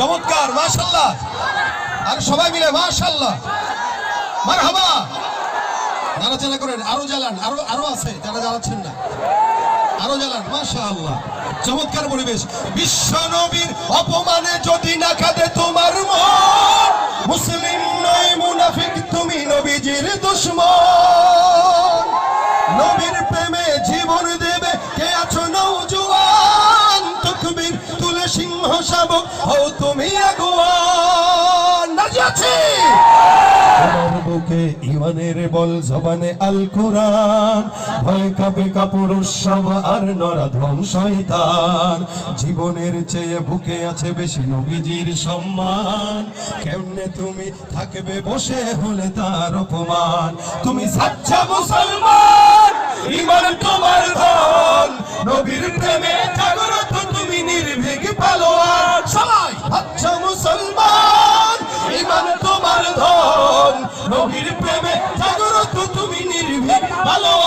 চমৎকার মাশাল্লাহ আর সবাই মিলে মাশাল্লাহ মারহাবা। নাড়াচাড়া করেন, আরও জ্বালান, আরও আরও আছে, যারা জ্বালাচ্ছেন না। আরও জ্বালান, মাশাআল্লাহ। চমৎকার পরিবেশ। বিশ্ব নবীর অপমানে যদি না কাঁদে তোমার মন, মুসলিম নয়, মুনাফিক, তুমি নবীজির দুশ্মন। নবীর সিংহ শাবক হও তুমি বল জীবনের চেয়ে বুকে আছে বেশি নবীজির সম্মান। কেমনে তুমি থাকবে বসে হলে তার অপমান। তুমি সাচ্চা মুসলমান, ইমান তোমার ধন। নবীর প্রেমে নির্প্রেমে জাগরত তুমি নির্ভীক ভালো